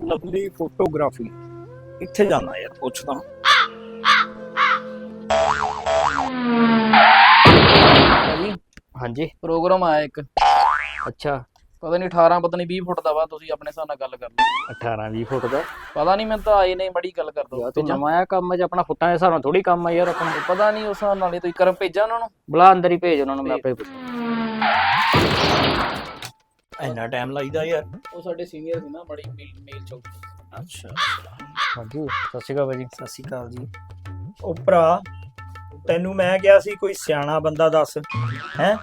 Lovely photography. ਇੱਥੇ ਜਾਣਾ ਯਾਰ ਪੁੱਛਦਾ ਭਾਜੀ ਹਾਂਜੀ। ਪ੍ਰੋਗਰਾਮ ਆਇਆ ਇੱਕ। ਅੱਛਾ। ਪਤਾ ਨਹੀਂ 18 ਪਤਾ ਨਹੀਂ 20 ਫੁੱਟ ਦਾ ਵਾ ਤੁਸੀਂ ਆਪਣੇ ਹਿਸਾਬ ਨਾਲ ਗੱਲ ਕਰ ਲਓ। 18 20 ਫੁੱਟ ਦਾ? ਪਤਾ ਨਹੀਂ ਮੈਨੂੰ ਤਾਂ ਆਏ ਨਹੀਂ ਬੜੀ ਗੱਲ ਕਰ ਦੋ। ਯਾਰ ਤੂੰ ਨਵਾਂ ਆ ਕੰਮ 'ਚ ਆਪਣਾ ਫੁੱਟਾਂ ਦੇ ਹਿਸਾਬ ਨਾਲ ਥੋੜੀ ਕੰਮ ਆ ਯਾਰ ਆਪਣਾ ਪਤਾ ਨਹੀਂ ਉਸ ਹਿਸਾਬ ਨਾਲ ਹੀ ਤੁਸੀਂ ਕਰਮ ਭੇਜਾਂ ਉਹਨਾਂ ਨੂੰ। ਬੁਲਾ ਅੰਦਰ ਹੀ ਭੇਜ ਉਹਨਾਂ ਨੂੰ ਮੈਂ ਆਪੇ ਇੰਨਾ ਟਾਈਮ ਲਾਈਦਾ ਯਾਰ। ਉਹ ਸਾਡੇ ਸੀਨੀਅਰ ਸੀ ਨਾ ਬੜੀ ਮੇਲ ਚੌਕ ਅੱਛਾ। ਹਾਂਜੀ ਸਤਿ ਸ਼੍ਰੀ ਅਕਾਲ ਭਾਜੀ। ਸਤਿ ਸ਼੍ਰੀ ਅਕਾਲ ਜੀ। ਉਹ ਭਰਾ ਤੈਨੂੰ ਮੈਂ ਕਿਹਾ ਸੀ ਕੋਈ ਸਿਆਣਾ ਬੰਦਾ ਦੱਸ। ਹੈ?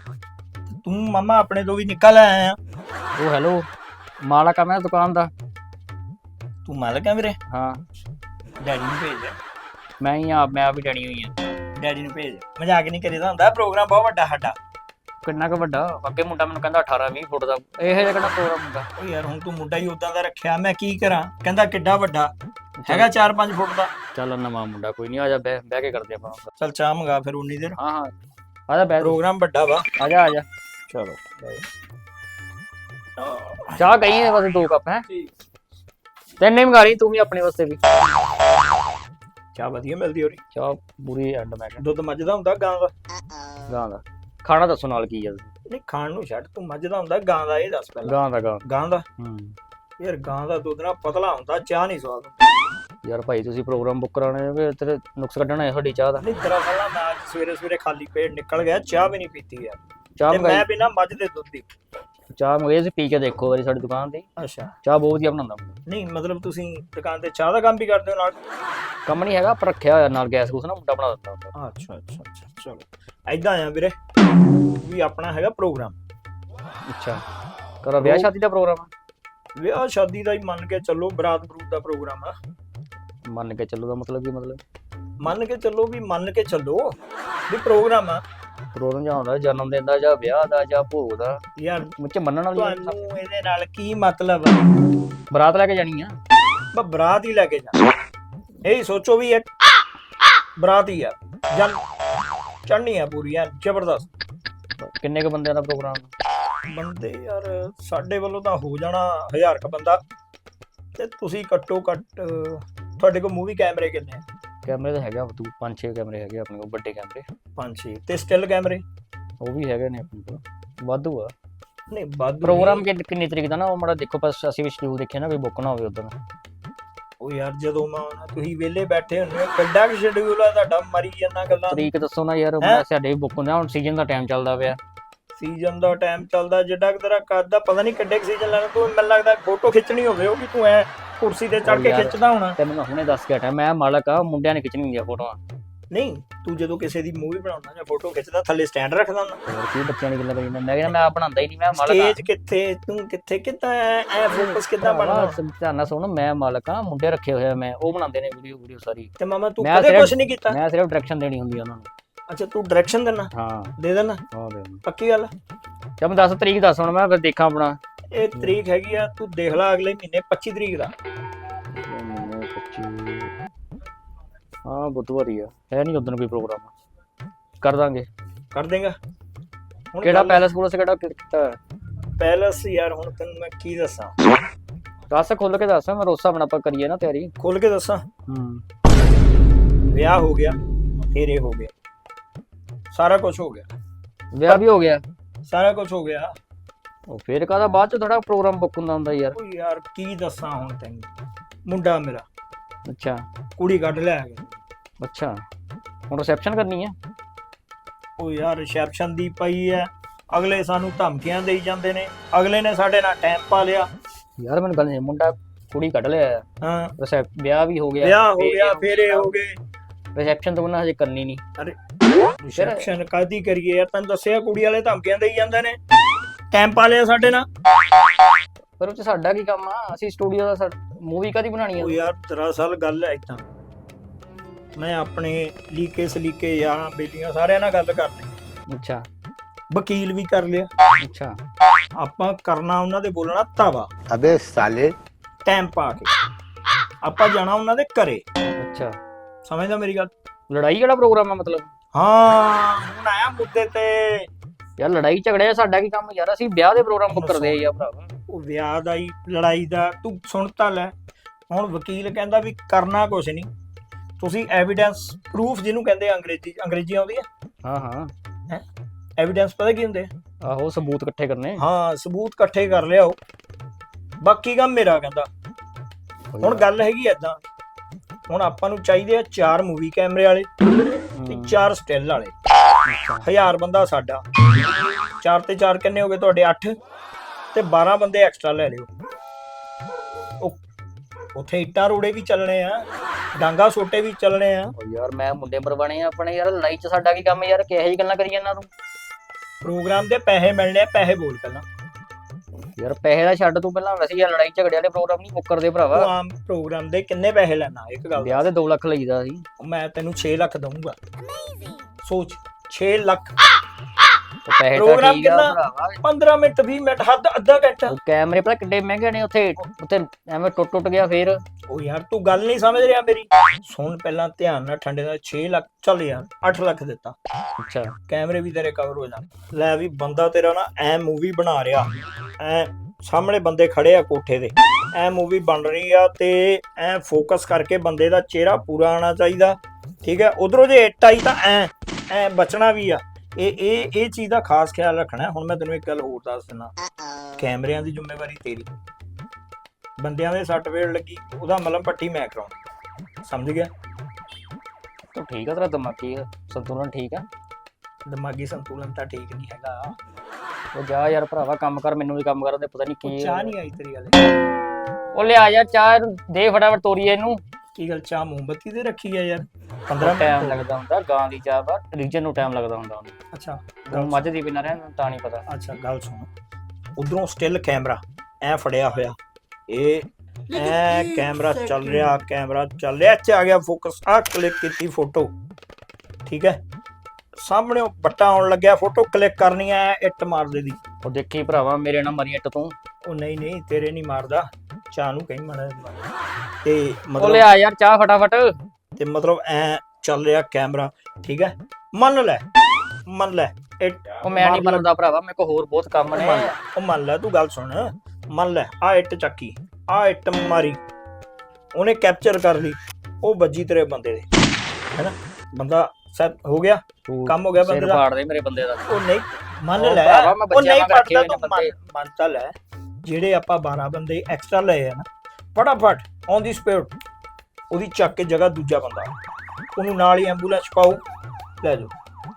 ਤੂੰ ਮਾਮਾ ਆਪਣੇ ਤੋਂ ਵੀ ਨਿਕਲ ਆਇਆ ਆ। ਉਹ ਹੈਲੋ ਮਾਲਾ ਕੰਮ ਹੈ ਦੁਕਾਨ ਦਾ। ਤੂੰ ਮਾਲਕ ਹੈ ਵੀਰੇ? ਹਾਂ। ਡੈਡੀ ਨੂੰ ਭੇਜ ਦੇ। ਮੈਂ ਹੀ ਆ ਮੈਂ ਆਪ ਹੀ ਡੈਣੀ ਹੋਈ ਆ। ਡੈਡੀ ਨੂੰ ਭੇਜ ਮਜ਼ਾਕ ਨਹੀਂ ਕਰੀਦਾ ਹੁੰਦਾ ਪ੍ਰੋਗਰਾਮ ਬਹੁਤ ਵੱਡਾ ਸਾਡਾ। ਕਿੰਨਾ ਕੁ ਵੱਡਾ? ਅੱਗੇ ਮੁੰਡਾ ਮੈਨੂੰ ਕਹਿੰਦਾ 18 20 ਫੁੱਟ ਦਾ। ਇਹ ਜਿਹਾ ਕਿਹੜਾ ਹੁੰਦਾ? ਉਹ ਯਾਰ ਹੁਣ ਤੂੰ ਮੁੰਡਾ ਹੀ ਉਦਾਂ ਦਾ ਰੱਖਿਆ ਮੈਂ ਕੀ ਕਰਾਂ? ਕਹਿੰਦਾ ਕਿੱਡਾ ਵੱਡਾ? ਹੈਗਾ 4-5 ਫੁੱਟ ਦਾ। ਚੱਲ ਨਵਾਂ ਮੁੰਡਾ ਕੋਈ ਨਹੀਂ ਆ ਜਾ ਬਹਿ ਬਹਿ ਕੇ ਕਰਦੇ ਆਪਾਂ। ਚੱਲ ਚਾਹ ਮੰਗਾ ਫਿਰ ਉਨੀ ਦੇਰ। ਹਾਂ ਹਾਂ। ਆ ਜਾ ਬਹਿ। ਪ੍ਰੋਗਰਾਮ ਵੱਡਾ ਵਾ। ਆ ਜਾ ਆ ਜਾ। ਚਲੋ ਚਾਹ ਗਈ ਬਸ ਦੋ ਕੱਪ ਹੈ? ਤੈਨੇ ਮੰਗਾ ਲਈ ਤੂੰ ਵੀ ਆਪਣੇ ਵਾਸਤੇ ਵੀ। ਚਾਹ ਵਧੀਆ ਮਿਲਦੀ ਹੋਰੀ। ਚਾਹ ਪੂਰੀ ਐਂਡ ਮੈਂ ਦੁੱਧ ਮੱਝ ਦਾ ਹੁੰਦਾ ਗਾਂ ਦਾ? ਗਾਂ ਦਾ। ਖਾਣਾ ਦੱਸੋ ਨਾਲ ਕੀ ਹੈ ਨਹੀਂ ਖਾਣ ਨੂੰ ਛੱਡ ਤੂੰ ਮੱਝ ਦਾ ਹੁੰਦਾ ਗਾਂ ਦਾ ਇਹ ਦੱਸ ਪਹਿਲਾਂ। ਗਾਂ ਦਾ ਗਾਂ। ਗਾਂ ਦਾ? ਹੂੰ। ਯਾਰ ਗਾਂ ਦਾ ਦੁੱਧ ਨਾ ਪਤਲਾ ਹੁੰਦਾ ਚਾਹ ਨਹੀਂ ਸਵਾਦ। ਯਾਰ ਭਾਈ ਤੁਸੀਂ ਪ੍ਰੋਗਰਾਮ ਬੁੱਕ ਕਰਾਣੇ ਹੋਵੇ ਤੇਰੇ ਨੁਕਸ ਕੱਢਣਾ ਹੈ ਤੁਹਾਡੀ ਚਾਹ ਦਾ। ਨਹੀਂ ਦਰਅਸਲ ਨਾ ਮੈਂ ਅੱਜ ਸਵੇਰੇ ਸਵੇਰੇ ਖਾਲੀ ਪੇਟ ਨਿਕਲ ਗਿਆ ਚਾਹ ਵੀ ਨਹੀਂ ਪੀਤੀ ਯਾਰ। ਚਾਹ ਤੇ ਮੈਂ ਬਿਨਾ ਮੱਝ ਦੇ ਦੁੱਧ ਦੀ। ਚਾਹ ਮੰਗਾਈ ਸੀ ਪੀ ਕੇ ਦੇਖੋ ਵਾਰੀ ਸਾਡੀ ਦੁਕਾਨ ਤੇ। ਅੱਛਾ। ਚਾਹ ਬਹੁਤ ਵਧੀਆ ਬਣਾਉਂਦਾ। ਨਹੀਂ ਮਤਲਬ ਤੁਸੀਂ ਦੁਕਾਨ ਤੇ ਚਾਹ ਦਾ ਕੰਮ ਵੀ ਕਰਦੇ ਹੋ ਨਾਲ? ਕੰਮ ਨਹੀਂ ਹੈਗਾ ਪਰ ਰੱਖਿਆ ਹੋਇਆ ਨਾਲ ਗੈਸ ਗੂਸ ਨਾ ਮੁੰਡਾ ਬਣਾ ਦਿੰਦਾ ਹੁੰਦਾ। ਅੱਛਾ ਅੱਛਾ ਅੱਛਾ ਚਲੋ। ਐਦਾਂ ਆ ਵੀਰੇ ਵੀ ਆਪਣਾ ਹੈਗਾ ਪ੍ਰੋਗਰਾਮ। ਅੱਛਾ। ਕਰੋ ਵਿਆਹ ਸ਼ਾਦੀ ਦਾ ਪ੍ਰੋਗਰਾਮ ਵਿਆਹ ਸ਼ਾਦੀ ਦਾ ਹੀ ਮੰਨ ਕੇ ਚੱਲੋ ਬਰਾਤ ਬਰੂਤ ਦਾ ਪ੍ਰੋਗਰਾਮ ਆ। ਮੰਨ ਕੇ ਚੱਲੋ ਦਾ ਮਤਲਬ ਕੀ ਮਤਲਬ? ਮੰਨ ਕੇ ਚੱਲੋ ਵੀ ਮੰਨ ਕੇ ਚੱਲੋ ਵੀ ਪ੍ਰੋਗਰਾਮ ਆ। ਪ੍ਰੋਗਰਾਮ ਜਾਂ ਹੁੰਦਾ ਜਨਮ ਦਿਨ ਦਾ ਜਾਂ ਵਿਆਹ ਦਾ ਜਾਂ ਭੋਗ ਦਾ। ਯਾਰ ਵਿੱਚ ਮੰਨਣ ਵਾਲੀ। ਤੁਹਾਨੂੰ ਇਹਦੇ ਨਾਲ ਕੀ ਮਤਲਬ ਬਰਾਤ ਲੈ ਕੇ ਜਾਣੀ ਆ। ਬਸ ਬਰਾਤ ਹੀ ਲੈ ਕੇ ਜਾ। ਇਹ ਸੋਚੋ ਵੀ ਇੱਕ ਬਰਾਤ ਹੀ ਆ। ਜਨ ਚੜਨੀ ਆ ਪੂਰੀ ਆ ਜ਼ਬਰਦਸਤ। ਕਿੰਨੇ ਕ ਬੰਦਿਆਂ ਦਾ ਪ੍ਰੋਗਰਾਮ? ਬੰਦੇ ਯਾਰ ਸਾਡੇ ਵੱਲੋਂ ਤਾਂ ਹੋ ਜਾਣਾ ਹਜ਼ਾਰ ਕ ਬੰਦਾ। ਤੇ ਤੁਸੀਂ ਘੱਟੋ ਘੱਟ ਤੁਹਾਡੇ ਕੋਲ ਮੂਵੀ ਕੈਮਰੇ ਕਿੰਨੇ ਆ? ਕੈਮਰੇ ਤਾਂ ਹੈਗਾ ਤੂੰ ਪੰਜ ਛੇ ਕੈਮਰੇ ਹੈਗੇ ਆਪਣੇ ਕੋਲ ਵੱਡੇ ਕੈਮਰੇ। ਪੰਜ ਛੇ ਤੇ ਸਟਿਲ ਕੈਮਰੇ? ਉਹ ਵੀ ਹੈਗੇ ਨੇ ਆਪਣੇ ਕੋਲ ਵਾਧੂ ਆ। ਨਹੀਂ ਵਾਧੂ ਪ੍ਰੋਗਰਾਮ ਕਿ- ਕਿੰਨੀ ਤਰੀਕ ਦਾ ਨਾ ਉਹ ਮੜਾ ਦੇਖੋ ਬਸ ਅਸੀਂ ਵੀ ਸ਼ਡਿਊਲ ਦੇਖਿਆ ਨਾ ਵੀ ਬੁੱਕ ਨਾ ਹੋਵੇ ਉਦੋਂ ਉਹ ਯਾਰ ਜਦੋਂ ਮੈਂ ਆਉਣਾ, ਤੁਸੀਂ ਵਿਹਲੇ ਬੈਠੇ ਹੁੰਦੇ ਹੋ ਕਿੱਡਾ ਕਿ ਸ਼ਡਿਊਲ ਆ ਤੁਹਾਡਾ ਮਰੀ ਜਾਂਦਾ ਗੱਲਾਂ ਤਰੀਕ ਦੱਸੋ ਨਾ ਯਾਰ ਹੈਂ? ਮੈਂ ਸਾਡੇ ਬੁੱਕ ਹੁੰਦਾ ਹੁਣ ਸੀਜ਼ਨ ਦਾ ਟਾਈਮ ਚੱਲਦਾ ਪਿਆ। ਸੀਜ਼ਨ ਦਾ ਟਾਈਮ ਚੱਲਦਾ ਜਿੱਡਾ ਕਿ ਤੇਰਾ ਕਰਦਾ ਪਤਾ ਨਹੀਂ ਕਿੱਡੇ ਸੀਜ਼ਨ ਲੈਣਾ ਤੂੰ ਮੈਨੂੰ ਲੱਗਦਾ ਫੋਟੋ ਖਿੱਚਣੀ ਹੋਵੇ ਉਹ ਵੀ ਤੂੰ ਐ ਕੁਰਸੀ ਤੇ ਚੜ ਕੇ। ਖਿੱਚਦਾ ਹੋਣਾ। ਤੈਨੂੰ ਮੈਂ ਹੁਣੇ ਦੱਸ ਕੇ ਹਟਿਆ ਮੈਂ ਮਾਲਕ ਆ ਮੁੰਡਿਆਂ ਨੇ ਖਿੱਚਣੀ ਹੁੰਦੀਆਂ ਫੋਟੋਆਂ। ਨਹੀਂ ਤੂੰ ਜਦੋਂ ਕਿਸੇ ਦੀ ਮੂਵੀ ਬਣਾਉਣਾ ਜਾਂ ਫੋਟੋ ਖਿੱਚਦਾ ਥੱਲੇ ਸਟੈਂਡ ਰੱਖਦਾ ਹੁੰਦਾ। ਹੋਰ ਕੀ ਬੱਚਿਆਂ ਦੀ ਗੱਲਾਂ ਕਰੀ ਜਾਂਦਾ ਮੈਂ ਕਹਿੰਦਾ ਮੈਂ ਆਪ ਬਣਾਉਂਦਾ ਹੀ ਨਹੀਂ ਮੈਂ ਮਾਲਕ ਆ। ਸਟੇਜ ਕਿੱਥੇ ਤੂੰ ਕਿੱਥੇ ਕਿੱਦਾਂ ਐ ਫੋਕਸ ਕਿੱਦਾਂ ਸ- ਧਿਆਨ ਨਾਲ ਸੁਣ ਮੈਂ ਮਾਲਕ ਆ ਮੁੰਡੇ ਰੱਖੇ ਹੋਏ ਆ ਮੈਂ ਉਹ ਬਣਾਉਂਦੇ ਨੇ ਵੀਡੀਓ ਵੀਡੀਓ ਸਾਰੀ। ਤੇ ਮਾਮਾ ਤੂੰ ਕਦੇ ਕੁਝ ਨਹੀਂ ਕੀਤਾ? ਮੈਂ ਸਿਰਫ ਡਾਇਰੈਕਸ਼ਨ ਦੇਣੀ ਹੁੰਦੀ ਆ ਉਹਨਾਂ ਨੂੰ। ਅੱਛਾ ਤੂੰ ਡਾਇਰੈਕਸ਼ਨ ਦੇਣਾ? ਹਾਂ। ਦੇ ਦੇਣਾ? ਹਾਂ ਦੇ ਪੱਕੀ ਗੱਲ ਚੱਲ ਮੈਂ ਦੱਸ ਤਰੀਕ ਦੱਸ ਹੁਣ ਮੈਂ ਫਿਰ ਦੇਖਾਂ ਆਪਣਾ। ਇਹ ਤਰੀਕ ਹੈਗੀ ਆ ਤੂੰ ਦੇਖ ਲੈ ਅਗਲੇ ਮਹੀਨੇ 25 ਤਰੀਕ ਦਾ। ਮਹੀਨੇ 25 ਹਾਂ ਬੁੱਧਵਾਰ ਹੀ ਆ। ਹੈ ਨਹੀਂ ਉਦੋਂ ਕੋਈ ਪ੍ਰੋਗਰਾਮ। ਕਰ ਦਾਂਗੇ। ਕਰ ਦੇਗਾ। ਹੁਣ ਕਿਹੜਾ ਗੱਲ- ਪੈਲਸ ਪੂਲਸ ਕਿਹੜਾ ਕੀਤਾ ਪੈਲਸ ਯਾਰ ਹੁਣ ਤੈਨੂੰ ਮੈਂ ਕੀ ਦੱਸਾਂ? ਦੱਸ ਖੁੱਲ ਕੇ ਦੱਸ। ਮੈਂ ਰੋਸਾ ਬਣਾ ਆਪਾਂ ਕਰੀਏ ਨਾ ਤਿਆਰੀ। ਖੁੱਲ ਕੇ ਦੱਸਾਂ? ਹੂੰ। ਵਿਆਹ ਹੋ ਗਿਆ ਫਿਰ ਇਹ ਹੋ ਗਿਆ। ਸਾਰਾ ਕੁਝ ਹੋ ਗਿਆ। ਵਿਆਹ ਵੀ ਹੋ ਗਿਆ। ਸਾਰਾ ਕੁਝ ਹੋ ਗਿਆ। ਉਹ ਫੇਰ ਕਾਹਦਾ ਬਾਅਦ ਚ ਥੋੜਾ ਪ੍ਰੋਗਰਾਮ ਬੁੱਕ ਹੁੰਦਾ ਹੁੰਦਾ ਯਾਰ। ਉਹ ਯਾਰ ਕੀ ਦੱਸਾਂ ਹੁਣ ਤੈਨੂੰ? ਮੁੰਡਾ ਮੇਰਾ। ਅੱਛਾ। ਕੁੜੀ ਕੱਢ ਲਿਆ ਗਿਆ ਅੱਛਾ। ਹੁਣ ਰਿਸੈਪਸ਼ਨ ਕਰਨੀ ਹੈ ਉਹ ਯਾਰ ਰਿਸੈਪਸ਼ਨ ਦੀ ਪਈ ਐ। ਅਗਲੇ ਸਾਨੂੰ ਧਮਕੀਆਂ ਦੇਈ ਜਾਂਦੇ ਨੇ। ਅਗਲੇ ਨੇ ਸਾਡੇ ਨਾਲ ਟਾਈਮ ਪਾ ਲਿਆ। ਯਾਰ ਮੈਨੂੰ ਗੱਲ ਨਹੀਂ ਮੁੰਡਾ ਕੁੜੀ ਕੱਢ ਲਿਆ। ਹਾਂ। ਰਿਸੈਪ ਵਿਆਹ ਵੀ ਹੋ ਗਿਆ। ਵਿਆਹ ਹੋ ਗਿਆ ਫਿਰ ਹੋ ਗਏ। ਰਿਸੈਪਸ਼ਨ ਤੋਂ ਬਿਨਾਂ ਹਜੇ ਕਰਨੀ ਨਹੀਂ। ਰਿਸੈਪਸ਼ਨ ਕਾਦੀ ਕਰੀਏ ਯਾਰ? ਤੈਨੂੰ ਦੱਸਿਆ ਕੁੜੀ ਵਾਲੇ ਧਮਕੀਆਂ ਦੇਈ ਜਾਂਦੇ ਨੇ। ਟਾਈਮ ਪਾ ਲਿਆ ਸਾਡੇ ਨਾਲ। ਪਰ ਉਹ ਸਾਡਾ ਕੀ ਕੰਮ ਆ? ਅਸੀਂ ਸਟੂਡੀਓ ਦਾ ਮੂਵੀ ਕਾਦੀ ਬਣਾਣੀ ਆ? ਉਹ ਯਾਰ ਦਰਅਸਲ ਗੱਲ ਐ ਇਦਾਂ। ਮੈਂ ਆਪਣੇ ਲੀਕੇ ਸਲੀਕੇ ਯਾਰਾਂ ਬੇਲੀਆਂ ਸਾਰਿਆਂ ਨਾਲ ਗੱਲ ਕਰਨੀ। ਅੱਛਾ। ਵਕੀਲ ਵੀ ਕਰ ਲਿਆ। ਅੱਛਾ। ਆਪਾਂ ਕਰਨਾ ਉਹਨਾਂ ਦੇ ਬੋਲਣਾ ਤਾਵਾ ਅਬੇ ਸਾਲੇ। ਟਾਈਮ ਪਾ ਕੇ। ਆਪਾਂ ਜਾਣਾ ਉਹਨਾਂ ਦੇ ਘਰੇ। ਅੱਛਾ। ਸਮਝਦਾ ਮੇਰੀ ਗੱਲ? ਲੜਾਈ ਕਿਹੜਾ ਪ੍ਰੋਗਰਾਮ ਆ ਮਤਲਬ? ਹਾਂ ਹੁਣ ਆਇਆ ਮੁੱਦੇ ਤੇ। ਯਾਰ ਲੜਾਈ ਝਗੜਿਆ ਸਾਡਾ ਕੀ ਕੰਮ ਯਾਰ? ਅਸੀਂ ਵਿਆਹ ਦੇ ਪ੍ਰੋਗਰਾਮ ਬੁੱਕ ਕਰਦੇ ਆ ਯਾਰ ਭਰਾਵਾ ਉਹ ਵਿਆਹ ਦਾ ਹੀ ਲੜਾਈ ਦਾ ਤੂੰ ਸੁਣ ਤਾਂ ਲੈ। ਹੁਣ ਵਕੀਲ ਕਹਿੰਦਾ ਵੀ ਕਰਨਾ ਕੁਛ ਨਹੀਂ। ਤੁਸੀਂ ਐਵੀਡੈਂਸ ਪ੍ਰੂਫ ਜਿਹਨੂੰ ਕਹਿੰਦੇ ਆ ਅੰਗਰੇਜ਼ੀ ਅੰਗਰੇਜ਼ੀ ਆਉਂਦੀ ਹੈ ਹਾਂ। ਹਾਂ? ਐਵੀਡੈਂਸ ਪਤਾ ਕੀ ਹੁੰਦੇ ਆ? ਆਹੋ ਸਬੂਤ ਇਕੱਠੇ ਕਰਨੇ। ਹਾਂ ਸਬੂਤ ਇਕੱਠੇ ਕਰ ਲਿਆਓ। ਬਾਕੀ ਕੰਮ ਮੇਰਾ ਕਹਿੰਦਾ। ਹੁਣ ਗੱਲ ਹੈਗੀ ਐਦਾਂ ਹੁਣ ਆਪਾਂ ਨੂੰ ਚਾਹੀਦੇ ਆ ਚਾਰ ਮੂਵੀ ਕੈਮਰੇ ਵਾਲੇ ਤੇ ਚਾਰ ਸਟਿਲ ਵਾਲੇ। ਹਜ਼ਾਰ ਬੰਦਾ ਸਾਡਾ। ਚਾਰ ਤੇ ਚਾਰ ਕਿੰਨੇ ਹੋ ਗਏ ਤੁਹਾਡੇ? 8 ਤੇ 12 ਬੰਦੇ ਐਕਸਟਰਾ ਲੈ ਲਿਓ। ਉੱਥੇ ਇੱਟਾਂ ਰੋੜੇ ਵੀ ਚੱਲਣੇ ਆ ਡਾਂਗਾ ਸੋਟੇ ਵੀ ਚੱਲਣੇ ਆ। ਓ ਯਾਰ ਮੈਂ ਮੁੰਡੇ ਮਰਵਾਣੇ ਆ ਆਪਣੇ। ਯਾਰ ਲੜਾਈ ਚ ਸਾਡਾ ਕੀ ਕੰਮ ਯਾਰ ਕਿਹੋ ਜਿਹੀ ਗੱਲਾਂ ਕਰੀ ਜਾਂਦਾ ਤੂੰ? ਪ੍ਰੋਗਰਾਮ ਦੇ ਪੈਸੇ ਮਿਲਣੇ ਆ ਪੈਸੇ ਬੋਲ ਪਹਿਲਾਂ। ਯਾਰ ਪੈਸੇ ਦਾ ਛੱਡ ਤੂੰ ਪਹਿਲਾਂ। ਵੈਸੇ ਯਾਰ ਲੜਾਈ ਝਗੜੇ ਵਾਲੇ ਪ੍ਰੋਗਰਾਮ ਨਹੀਂ ਮੁੱਕਰਦੇ ਭਰਾਵਾ। ਆਮ ਪ੍ਰੋਗਰਾਮ ਦੇ ਕਿੰਨੇ ਪੈਸੇ ਲੈਣਾ? ਇੱਕ ਗੱਲ ਵਿਆਹ ਦੇ 2 ਲੱਖ ਲਈਦਾ ਸੀ। ਮੈਂ ਤੈਨੂੰ 6 ਲੱਖ ਦਊਂਗਾ। ਸੋਚ। 6 ਲੱਖ। ਉਹ ਪੈਸੇ ਤਾਂ ਪ੍ਰੋਗਰਾਮ ਠੀਕ ਆ ਕਿੰਨਾ? ਭਰਾਵਾ। 15 ਮਿੰਟ 20 ਮਿੰਟ ਹੱਦ ਅੱਧਾ ਘੰਟਾ। ਉਹ ਕੈਮਰੇ ਪਤਾ ਕਿੱਡੇ ਮਹਿੰਗੇ ਨੇ ਉੱਥੇ। ਉੱਥੇ ਐਵੇਂ ਟੁੱਟ ਟੁੱਟ ਗਿਆ ਫੇਰ। ਉਹ ਯਾਰ ਤੂੰ ਗੱਲ ਨਹੀਂ ਸਮਝ ਰਿਹਾ ਮੇਰੀ। ਸੁਣ ਪਹਿਲਾਂ ਧਿਆਨ ਨਾਲ ਠੰਡੇ ਦਾ 6 ਲੱਖ ਚੱਲ ਯਾਰ 8 ਲੱਖ ਦਿੱਤਾ। ਅੱਛਾ। ਕੈਮਰੇ ਵੀ ਤੇਰੇ ਕਵਰ ਹੋ ਜਾਣ। ਲੈ ਵੀ ਬੰਦਾ ਤੇਰਾ ਨਾ ਐ ਮੂਵੀ ਬਣਾ ਰਿਹਾ। ਐ ਸਾਹਮਣੇ ਬੰਦੇ ਖੜੇ ਆ ਕੋਠੇ ਤੇ। ਐ ਮੂਵੀ ਬਣ ਰਹੀ ਆ ਤੇ ਐ ਫੋਕਸ ਕਰਕੇ ਬੰਦੇ ਦਾ ਚਿਹਰਾ ਪੂਰਾ ਆਣਾ ਚਾਹੀਦਾ। ਠੀਕ ਹੈ? ਉਧਰੋਂ ਜੇ ਇੱਟ ਆਈ ਤਾਂ ਐ। ਐ ਬਚਣਾ ਵੀ ਆ। ਇਹ ਇਹ ਇਹ ਚੀਜ਼ ਦਾ ਖਾਸ ਖਿਆਲ ਰੱਖਣਾ। ਹੁਣ ਮੈਂ ਤੈਨੂੰ ਇੱਕ ਗੱਲ ਹੋਰ ਦੱਸ ਦਿੰਦਾ ਕੈਮਰਿਆਂ ਦੀ ਜ਼ਿੰਮੇਵਾਰੀ ਤੇਰੀ। ਬੰਦਿਆਂ ਦੇ ਸੱਟ ਵੇੜ ਲੱਗੀ ਉਹਦਾ ਮਲਮ ਪੱਟੀ ਮੈਂ ਕਰਾਉਣੀ। ਸਮਝ ਗਿਆ? ਤੂੰ ਠੀਕ ਆ ਤੇਰਾ ਦਿਮਾਗੀ ਸੰਤੁਲਨ ਠੀਕ ਆ? ਦਿਮਾਗੀ ਸੰਤੁਲਨ ਤਾਂ ਠੀਕ ਨਹੀਂ ਹੈਗਾ। ਉਹ ਜਾ ਯਾਰ ਭਰਾਵਾ ਕੰਮ ਕਰ ਮੈਨੂੰ ਵੀ ਕੰਮ ਕਰਨ ਦੇ ਪਤਾ ਨਹੀਂ ਕੀ ਚਾਹ ਨਹੀਂ ਆਈ ਤੇਰੀ ਵਾਲੇ ਉਹ ਲਿਆ ਯਾਰ ਚਾਹ ਦੇ ਫਟਾਫਟ ਤੋਰੀਏ ਇਹਨੂੰ। ਕੀ ਗੱਲ ਚਾਹ ਮੋਮਬੱਤੀ ਤੇ ਰੱਖੀ ਆ ਯਾਰ? 15 ਟਾਈਮ ਮਿੰਟ ਲੱਗਦਾ ਹੁੰਦਾ ਗਾਂ ਦੀ ਚਾਹ ਦਾ ਰੀਜਨ ਨੂੰ ਟਾਈਮ ਲੱਗਦਾ ਹੁੰਦਾ ਉਹਨੂੰ। ਅੱਛਾ ਗੱਲ ਮੱਝ ਦੀ ਬਿਨਾਂ ਰਹਿਣ ਤਾਂ ਨਹੀਂ ਪਤਾ। ਅੱਛਾ ਗੱਲ ਸੁਣ। ਉਧਰੋਂ ਸਟਿਲ ਕੈਮਰਾ ਐ ਫੜਿਆ ਹੋਇਆ। ਇਹ ਐ ਕੈਮਰਾ ਚੱਲ ਰਿਹਾ ਕੈਮਰਾ ਚੱਲ ਰਿਹਾ। ਇੱਥੇ ਆ ਗਿਆ ਫੋਕਸ ਆ ਕਲਿੱਕ ਕੀਤੀ ਫੋਟੋ ਠੀਕ ਹੈ? ਸਾਹਮਣੇ ਉਹ ਬੱਟਾ ਆਉਣ ਲੱਗਿਆ ਫੋਟੋ ਕਲਿੱਕ ਕਰਨੀ ਐ ਇੱਟ ਮਾਰ ਦੇ। ਦੀ ਉਹ ਦੇਖੀ ਭਰਾਵਾ ਮੇਰੇ ਨਾਲ ਮਰੀ ਇੱਟ ਤੂੰ। ਉਹ ਨਹੀਂ ਨਹੀਂ ਤੇਰੇ ਨਹੀਂ ਮਾਰਦਾ। ਚਾਹ ਨੂੰ ਕਹੀਂ ਮਾੜਾ। ਤੇ ਉਹ ਮਤਲਬ ਲਿਆ ਯਾਰ ਚਾਹ ਫਟਾਫਟ। ਤੇ ਮਤਲਬ ਐ ਚੱਲ ਰਿਹਾ ਕੈਮਰਾ ਠੀਕ ਹੈ? ਮੰਨ ਲੈ ਮੰਨ ਲੈ ਇੱਟ ਉਹ ਮੈਂ ਨਹੀਂ ਲੈ। ਮੰਨਦਾ ਭਰਾਵਾ ਮੇਰੇ ਕੋਲ ਹੋਰ ਬਹੁਤ ਕੰਮ ਨੇ। ਉਹ ਮੰਨ ਲੈ, ਉਹ ਮੰਨ ਲੈ ਤੂੰ ਗੱਲ ਸੁਣ। ਮੰਨ ਲੈ ਆ ਇੱਟ ਚੱਕੀ ਆ ਇੱਟ ਮਾਰੀ। ਉਹਨੇ ਕੈਪਚਰ ਕਰ ਲਈ ਉਹ ਵੱਜੀ ਤੇਰੇ ਬੰਦੇ ਦੇ ਹੈਨਾ ਬੰਦਾ ਸੈਟ ਹੋ ਗਿਆ? ਤੂੰ ਕੰਮ ਹੋ ਗਿਆ ਬੰਦੇ ਸਿਰ ਦਾ? ਪਾੜ ਦੇ ਮੇਰੇ ਬੰਦੇ ਦਾ। ਉਹ ਨਹੀਂ ਮੰਨ ਉਹ ਲੈ ਭਰਾਵਾ, ਮੈਂ ਉਹ ਬੱਚਿਆਂ ਨਹੀਂ ਵਾਂਗ ਰੱਖੇ ਪੜਦਾ ਹੋਏ ਨੇ ਤੂੰ ਬੰਦੇ। ਮੰਨ- ਮੰਨ ਤਾਂ ਲੈ ਜਿਹੜੇ ਆਪਾਂ 12 ਬੰਦੇ ਐਕਸਟਰਾ ਲਏ ਆ ਨਾ ਫਟਾਫਟ ਔਨ ਦੀ ਸਪੀਡ ਉਹਦੀ ਚੱਕ ਕੇ ਜਗ੍ਹਾ ਦੂਜਾ ਬੰਦਾ। ਉਹਨੂੰ ਨਾਲ ਹੀ ਐਂਬੂਲੈਂਸ ਪਾਓ। ਲੈ ਜਾਓ।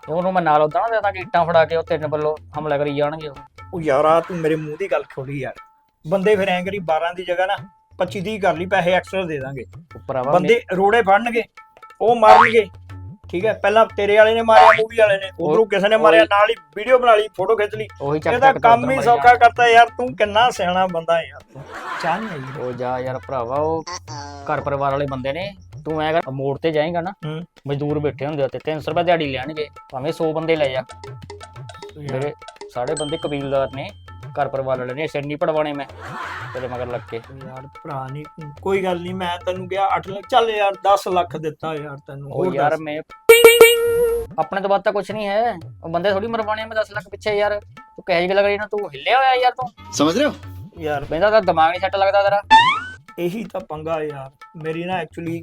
ਉਹਨੂੰ ਮੈਂ ਨਾਲ ਉਦਾਂ ਨਾ ਦੇਦਾ ਕਿ ਇੱਟਾਂ ਫੜਾ ਕੇ ਉਹ ਤਿੰਨ ਵੱਲੋਂ ਹਮਲਾ ਕਰੀ ਜਾਣਗੇ ਉਹ। ਉਹ ਯਾਰਾ ਤੂੰ ਮੇਰੇ ਮੂੰਹ ਦੀ ਗੱਲ ਖੋਲੀ ਯਾਰ। ਬੰਦੇ ਫਿਰ ਐਂ ਕਰੀ 12 ਦੀ ਜਗ੍ਹਾ ਨਾ 25 ਦੀ ਕਰ ਲਈ ਪੈਸੇ ਐਕਸਟਰਾ ਦੇ ਦਾਂਗੇ। ਉਹ ਭਰਾਵਾ ਬੰਦੇ ਰੋੜੇ ਫੜਨਗੇ ਉਹ ਮਾਰਨਗੇ। ਠੀਕ ਹੈ? ਪਹਿਲਾਂ ਤੇਰੇ ਵਾਲੇ ਨੇ ਮਾਰਿਆ ਮੂਵੀ ਵਾਲੇ ਨੇ। ਉਧਰੋਂ ਕਿਸੇ ਨੇ ਮਾਰਿਆ ਨਾਲ ਹੀ ਵੀਡੀਓ ਬਣਾ ਲਈ ਫੋਟੋ ਖਿੱਚ ਲਈ। ਉਹੀ ਚੱਕ ਇਹਦਾ ਕੰਮ ਹੀ ਸੌਖਾ ਕਰਤਾ ਯਾਰ ਤੂੰ ਕਿੰਨਾ ਸਿਆਣਾ ਬੰਦਾ ਹੈ ਯਾਰ। ਤੂੰ ਚਾਹ ਨਹੀਂ ਆਈ। ਉਹ ਜਾ ਯਾਰ ਭਰਾਵਾ ਉਹ ਘਰ ਪਰਿਵਾਰ ਵਾਲੇ ਬੰਦੇ ਨੇ। ਤੂੰ ਐ ਕਰ ਮੋੜ ਤੇ ਜਾਏਗਾ ਨਾ। ਮਜ਼ਦੂਰ ਬੈਠੇ ਹੁੰਦੇ ਉੱਤੇ 300 ਰੁਪਏ ਦਿਹਾੜੀ ਲੈਣਗੇ ਭਾਵੇਂ 100 ਬੰਦੇ ਲੈ ਜਾ। ਮੇਰੇ ਸਾਰੇ ਬੰਦੇ ਕਬੀਲਦਾਰ ਨੇ। ਘਰ ਪਰਿਵਾਰ ਵਾਲੇ ਨੇ ਸਿਰ ਪੜਵਾਣੇ ਮੈਂ। ਤੇਰੇ ਮਗਰ ਲੱਗ ਕੇ। ਯਾਰ ਭਰਾ ਨਹੀਂ ਕੋਈ ਗੱਲ ਨਹੀਂ ਮੈਂ ਤੈਨੂੰ ਕਿਹਾ 8 ਲੱਖ ਚੱਲ ਯਾਰ 10 ਲੱਖ ਦਿੱਤਾ ਯਾਰ ਤੈਨੂੰ ਉਹ ਯਾਰ ਮੈਂ ਆਪਣੇ ਤੋਂ ਬਾਅਦ ਤਾਂ ਕੁਝ ਨਹੀਂ ਹੈ ਉਹ ਬੰਦੇ ਥੋੜੀ ਮਰਵਾਣੇ ਮੈਂ 10 ਲੱਖ ਪਿੱਛੇ ਯਾਰ। ਤੂੰ ਕਹਿ ਜਿਹਾ ਲੱਗ ਰਹੀ ਨਾ ਤੂੰ ਹਿੱਲਿਆ ਹੋਇਆ ਯਾਰ ਤੂੰ। ਸਮਝ ਰਹੇ ਹੋ? ਯਾਰ ਪੈਂਦਾ ਤਾਂ ਦਿਮਾਗ ਨਹੀਂ ਛੱਟ ਲੱਗਦਾ ਤੇਰਾ। ਇਹੀ ਤਾਂ ਪੰਗਾ ਯਾਰ ਮੇਰੀ ਨਾ ਐਕਚੁਅਲੀ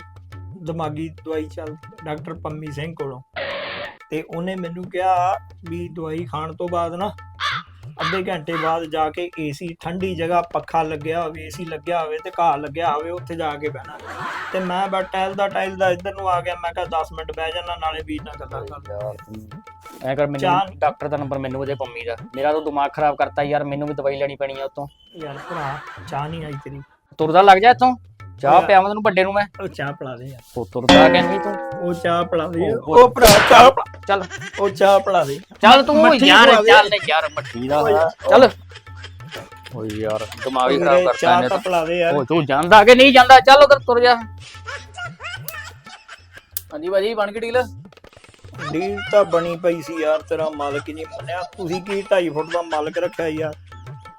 ਦਿਮਾਗੀ ਦਵਾਈ ਚੱਲ ਡਾਕਟਰ ਪੰਮੀ ਸਿੰਘ ਕੋਲੋਂ। ਤੇ ਉਹਨੇ ਮੈਨੂੰ ਕਿਹਾ ਵੀ ਦਵਾਈ ਖਾਣ ਤੋਂ ਬਾਅਦ ਨਾ ਅੱਧੇ ਘੰਟੇ ਬਾਅਦ ਜਾ ਕੇ ਏਸੀ ਠੰਡੀ ਜਗ੍ਹਾ ਪੱਖਾ ਲੱਗਿਆ ਹੋਵੇ ਏਸੀ ਲੱਗਿਆ ਹੋਵੇ ਤੇ ਘਾਹ ਲੱਗਿਆ ਹੋਵੇ ਉੱਥੇ ਜਾ ਕੇ ਬਹਿਣਾ। ਤੇ ਮੈਂ ਬਸ ਟਹਿਲਦਾ ਟਹਿਲਦਾ ਇੱਧਰ ਨੂੰ ਆ ਗਿਆ ਮੈਂ ਕਿਹਾ 10 ਮਿੰਟ ਬਹਿ ਜਾਣਾ ਨਾਲੇ ਵੀਰ ਨਾਲ ਗੱਲਾਂ ਕਰ ਯਾਰ ਐ ਕਰ ਮੈਨੂੰ ਡਾਕਟਰ ਦਾ ਨੰਬਰ ਮੈਨੂੰ ਉਹਦੇ ਪੰਮੀ ਦਾ। ਮੇਰਾ ਤਾਂ ਦਿਮਾਗ ਖਰਾਬ ਕਰਤਾ ਯਾਰ ਮੈਨੂੰ ਵੀ ਦਵਾਈ ਲੈਣੀ ਪੈਣੀ ਆ ਉਤੋਂ। ਯਾਰ ਭਰਾ ਚਾਹ ਨਹੀਂ ਆਈ ਤੇਰੀ। ਤੁਰਦਾ ਲੱਗ ਜਾ ਇੱਥੋਂ? ਚਾਹ। ਪਿਆਵਾਂ ਤੈਨੂੰ ਵੱਡੇ ਨੂੰ ਮੈਂ। ਉਹ ਚਾਹ ਪਿਲਾ ਦੇ ਯਾਰ। ਉਹ ਤੁਰਦਾ ਕਹਿੰਦੀ ਤੂੰ। ਉਹ ਚਾਹ ਪਿਲਾ ਦੇ। ਉਹ- ਉਹ ਭਰਾ ਚਾਹ ਪਿਲਾ- ਚੱਲ। ਉਹ ਚਾਹ ਪਿਲਾ ਦੇ। ਚੱਲ ਤੂੰ ਮੱਠੀ ਯਾਰ ਪਵਾ ਦੇ। ਚੱਲ ਯਾਰ ਮੱਠੀ ਦਾ। ਚੱਲ। ਓਏ ਯਾਰ ਦਿਮਾਗ ਹੀ ਖਰਾਬ ਕਰਤਾ ਚਾਹ ਇਹਨੇ ਤਾਂ ਪਿਲਾ ਦੇ ਯਾਰ। ਉਹ ਤੂੰ ਜਾਂਦਾ ਕਿ ਨਹੀਂ ਜਾਂਦਾ? ਚੱਲ ਉਧਰ ਤੁਰ ਜਾ। ਹਾਂਜੀ ਭਾਜੀ ਬਣ ਗਈ ਡੀਲ? ਡੀਲ ਤਾਂ ਬਣੀ ਪਈ ਸੀ ਯਾਰ ਤੇਰਾ ਮਾਲਕ ਹੀ ਨਹੀਂ ਮੰਨਿਆ। ਤੁਸੀਂ ਕੀ 2.5 ਫੁੱਟ ਦਾ ਮਾਲਕ ਰੱਖਿਆ ਯਾਰ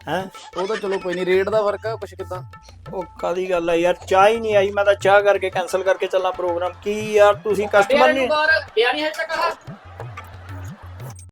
ਹੈ? ਉਹ ਤਾਂ ਚਲੋ ਕੋਈ ਨਹੀਂ ਰੇਟ ਦਾ ਫ਼ਰਕ ਆ ਕੁਛ ਕਿਦਾਂ? ਉਹ ਕਾਦੀ ਗੱਲ ਆ ਯਾਰ ਚਾਹ ਹੀ ਨਹੀਂ ਆਈ। ਮੈਂ ਤਾਂ ਚਾਹ ਕਰਕੇ ਕੈਨਸਲ ਕਰਕੇ ਚੱਲਾਂ ਪ੍ਰੋਗਰਾਮ ਕੀ ਯਾਰ ਤੁਸੀਂ ਕਸਟਮਰ ਨਹੀਂ ਬਿਆ ਨਹੀਂ ਹੈ ਤੱਕ